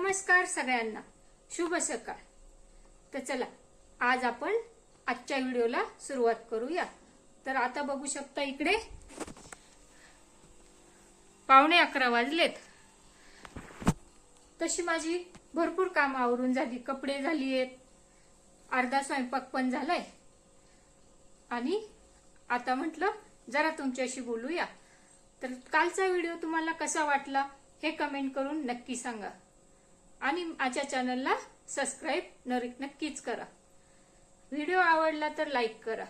नमस्कार सगळ्यांना. शुभ सकाळ. तर चला आज आपण आजच्या व्हिडिओला सुरुवात करूया. तर आता बघू शकता इकडे. पावणे अकरा वाजलेत. तशी माझी भरपूर काम आवरून झाली. कपडे झाली आहेत अर्धा स्वयंपाक पण झालाय. आणि आता म्हटलं जरा तुमच्याशी बोलूया. तर कालचा व्हिडिओ तुम्हाला कसा वाटला हे कमेंट करून नक्की सांगा. आणि माझ्या चॅनलला सबस्क्राईब नक्कीच करा. व्हिडिओ आवडला तर लाईक करा.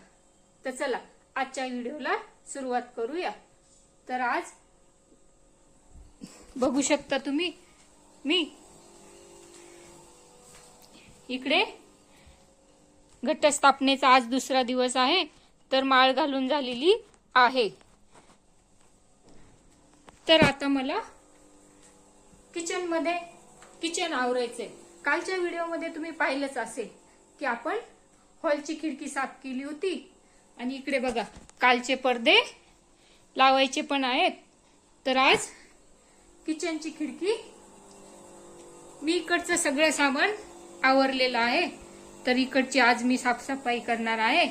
तर चला आजच्या व्हिडिओला सुरुवात करूया. तर आज बघू शकता तुम्ही मी इकडे घटस्थापनेचा आज दुसरा दिवस आहे तर माळ घालून झालेली आहे. तर आता मला किचनमध्ये किचन आवरायचंय कालच्या व्हिडिओमध्ये तुम्ही पाहिलंच असेल की आपण हॉलची खिडकी साफ केली होती. आणि इकडे बघा कालचे पडदे लावायचे पण आहेत. तर आज किचनची खिडकी मी इकडचं सगळं सामान आवरलेलं आहे. तर इकडची आज मी साफसफाई करणार आहे.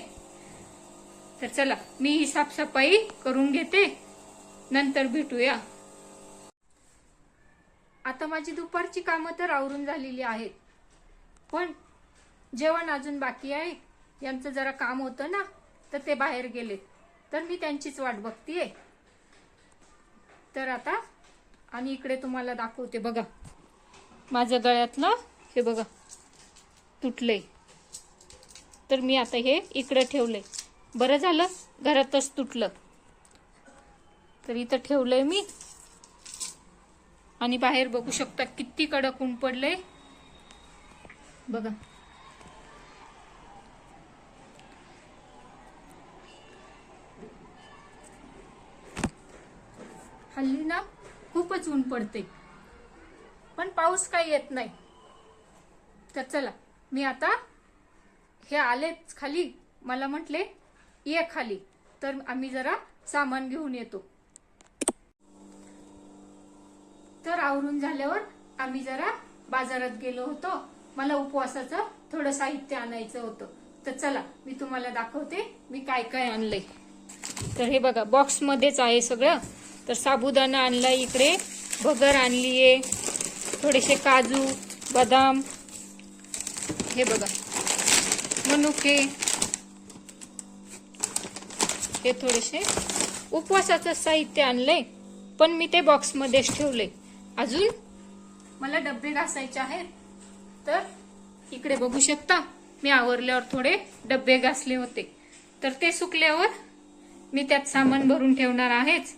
तर चला मी ही साफसफाई करून घेते. नंतर भेटूया. आता माझी दुपारची कामं तर आवरून झालेली आहेत. पण जेवण अजून बाकी आहे. यांचं जरा काम होतं ना तर ते बाहेर गेले. तर मी त्यांचीच वाट बघतीये. तर आता आणि इकडे तुम्हाला दाखवते. बघा माझ्या गळ्यातलं हे बघा तुटले तर मी आता हे इकडे ठेवले बरं झालं? घरातच तुटलं. तर इथं ठेवलंय मी. आणि बाहेर बघू शकता किती कडक ऊन पडलंय. बघा. हल्ली ना खूपच ऊन पडते पण पाऊस काही येत नाही. तर चला मी आता हे आलेच खाली. मला म्हटले ये खाली. तर आम्ही जरा सामान घेऊन येतो. तर आवरून झाल्यावर आम्ही जरा बाजारात गेलो होतो. मला उपवासाचं थोडं साहित्य आणायचं होतं. तर चला मी तुम्हाला दाखवते मी काय काय आणलंय. तर हे बघा बॉक्स मध्येच आहे सगळं. तर साबुदाणा आणलाय इकडे. भगर आणलीये थोडेसे काजू बदाम. हे बघा. मनुके. हे थोडेसे उपवासाचं साहित्य आणलंय. पण मी ते बॉक्समध्येच ठेवलंय. अजून? मला डबे घासायचे आहेत. तर इकडे बघू शकता मी आवरल्यावर थोडे डबे घासले होते. तर ते सुकल्यावर मी त्यात सामान भरून ठेवणार आहेच.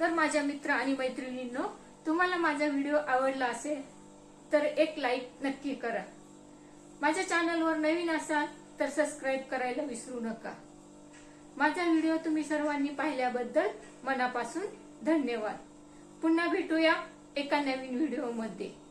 तर माझ्या मित्र आणि मैत्रिणींनो तुम्हाला माझा व्हिडिओ आवडला असेल तर एक लाईक नक्की करा. माझ्या चॅनलवर नवीन असाल तर सबस्क्राईब करायला विसरू नका. माझा व्हिडिओ तुम्ही सर्वांनी पाहिल्याबद्दल मनापासून धन्यवाद. पुन्हा भेटूया एका नवीन व्हिडिओमध्ये.